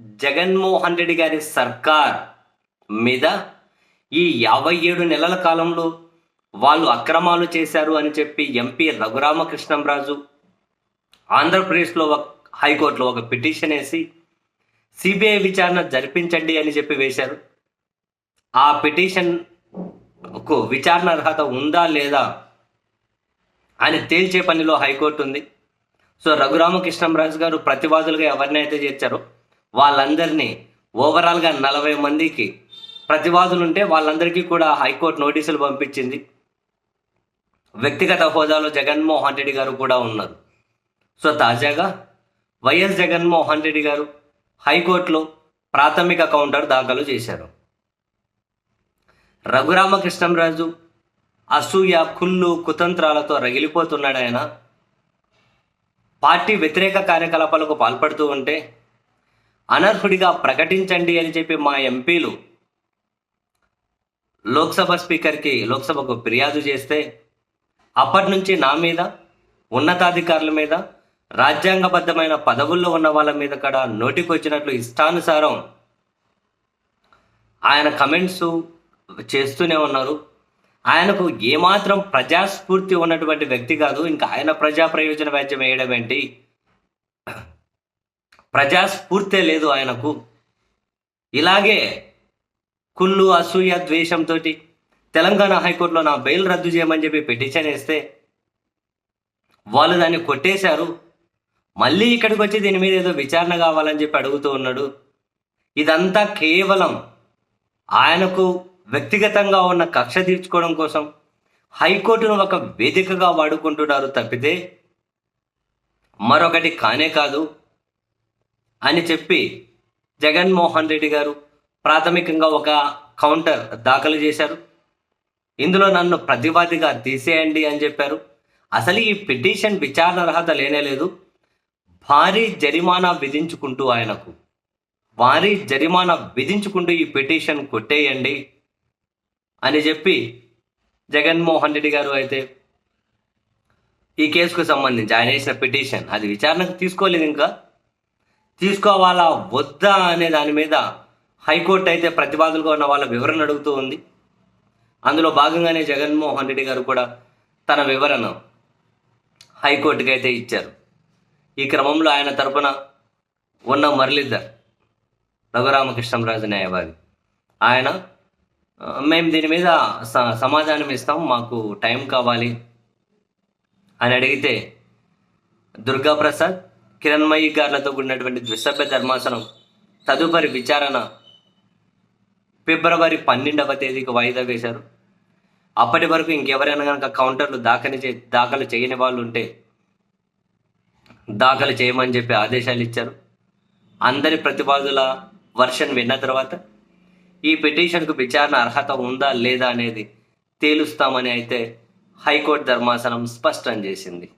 జగన్మోహన్ రెడ్డి గారి సర్కార్ మీద ఈ యాభై ఏడు నెలల కాలంలో వాళ్ళు అక్రమాలు చేశారు అని చెప్పి ఎంపీ రఘురామకృష్ణంరాజు ఆంధ్రప్రదేశ్లో ఒక హైకోర్టులో ఒక పిటిషన్ వేసి సిబిఐ విచారణ జరిపించండి అని చెప్పి వేశారు. ఆ పిటిషన్కు విచారణ అర్హత ఉందా లేదా అని తేల్చే పనిలో హైకోర్టు ఉంది. సో రఘురామకృష్ణంరాజు గారు ప్రతివాదులుగా ఎవరినైతే చేర్చారో వాళ్ళందరినీ ఓవరాల్గా నలభై మందికి ప్రతివాదులు ఉంటే వాళ్ళందరికీ కూడా హైకోర్టు నోటీసులు పంపించింది. వ్యక్తిగత హోదాలో జగన్మోహన్ రెడ్డి గారు కూడా ఉన్నారు. సో తాజాగా వైఎస్ జగన్మోహన్ రెడ్డి గారు హైకోర్టులో ప్రాథమిక కౌంటర్ దాఖలు చేశారు. రఘురామకృష్ణంరాజు అసూయ కుళ్ళు కుతంత్రాలతో రగిలిపోతున్నాడు ఆయన. పార్టీ వ్యతిరేక కార్యకలాపాలకు పాల్పడుతూ ఉంటే అనర్హుడిగా ప్రకటించండి అని చెప్పి మా ఎంపీలు లోక్సభ స్పీకర్కి లోక్సభకు ఫిర్యాదు చేస్తే అప్పటి నుంచి నా మీద ఉన్నతాధికారుల మీద రాజ్యాంగబద్ధమైన పదవుల్లో ఉన్న వాళ్ళ మీద కూడా నోటికి వచ్చినట్లు ఇష్టానుసారం ఆయన కమెంట్స్ చేస్తూనే ఉన్నారు. ఆయనకు ఏమాత్రం ప్రజాస్ఫూర్తి ఉన్నటువంటి వ్యక్తి కాదు. ఇంకా ఆయన ప్రజా ప్రయోజన వ్యాజ్యం వేయడం ఏంటి? ప్రజాస్ఫూర్తే లేదు ఆయనకు. ఇలాగే కుళ్ళు అసూయ ద్వేషంతో తెలంగాణ హైకోర్టులో నా బెయిల్ రద్దు చేయమని చెప్పి పిటిషన్ వేస్తే వాళ్ళు దాన్ని కొట్టేశారు. మళ్ళీ ఇక్కడికి వచ్చి దీని మీద ఏదో విచారణ కావాలని చెప్పి అడుగుతూ ఉన్నాడు. ఇదంతా కేవలం ఆయనకు వ్యక్తిగతంగా ఉన్న కక్ష తీర్చుకోవడం కోసం హైకోర్టును ఒక వేదికగా వాడుకుంటున్నారు తప్పితే మరొకటి కానే కాదు. అని చెప్పి జగన్మోహన్ రెడ్డి గారు ప్రాథమికంగా ఒక కౌంటర్ దాఖలు చేశారు. ఇందులో నన్ను ప్రతివాదిగా తీసేయండి అని చెప్పారు. అసలు ఈ పిటిషన్ విచారణ అర్హత లేనేలేదు భారీ జరిమానా విధించుకుంటూ ఆయనకు. భారీ జరిమానా విధించుకుంటూ ఈ పిటిషన్ కొట్టేయండి అని చెప్పి జగన్మోహన్ రెడ్డి గారు అయితే ఈ కేసుకు సంబంధించి ఆయన వేసిన పిటిషన్. అది విచారణకు తీసుకోలేదు ఇంకా. తీసుకోవాలా వద్దా అనే దాని మీద హైకోర్టు అయితే ప్రతిపాదనగా ఉన్న వాళ్ళ వివరణ అడుగుతూ ఉంది. అందులో భాగంగానే జగన్మోహన్ రెడ్డి గారు కూడా తన వివరణ హైకోర్టుకి అయితే ఇచ్చారు. ఈ క్రమంలో ఆయన తరపున ఉన్న మురళీధర్ రఘురామకృష్ణరాజు న్యాయవాది. ఆయన మేము దీని మీద స- సమాధానం ఇస్తాం మాకు టైం కావాలి అని అడిగితే దుర్గాప్రసాద్ కిరణ్మయి గారులతో కూడినటువంటి ద్విసభ్య ధర్మాసనం తదుపరి విచారణ ఫిబ్రవరి పన్నెండవ తేదీకి వాయిదా వేశారు. అప్పటి వరకు ఇంకెవరైనా కనుక కౌంటర్లు దాఖలు చే దాఖలు చేయని వాళ్ళు ఉంటే దాఖలు చేయమని చెప్పి ఆదేశాలు ఇచ్చారు. అందరి ప్రతిపాదుల వర్షన్ విన్న తర్వాత ఈ పిటిషన్కు విచారణ అర్హత ఉందా లేదా అనేది తేలుస్తామని అయితే హైకోర్టు ధర్మాసనం స్పష్టం చేసింది.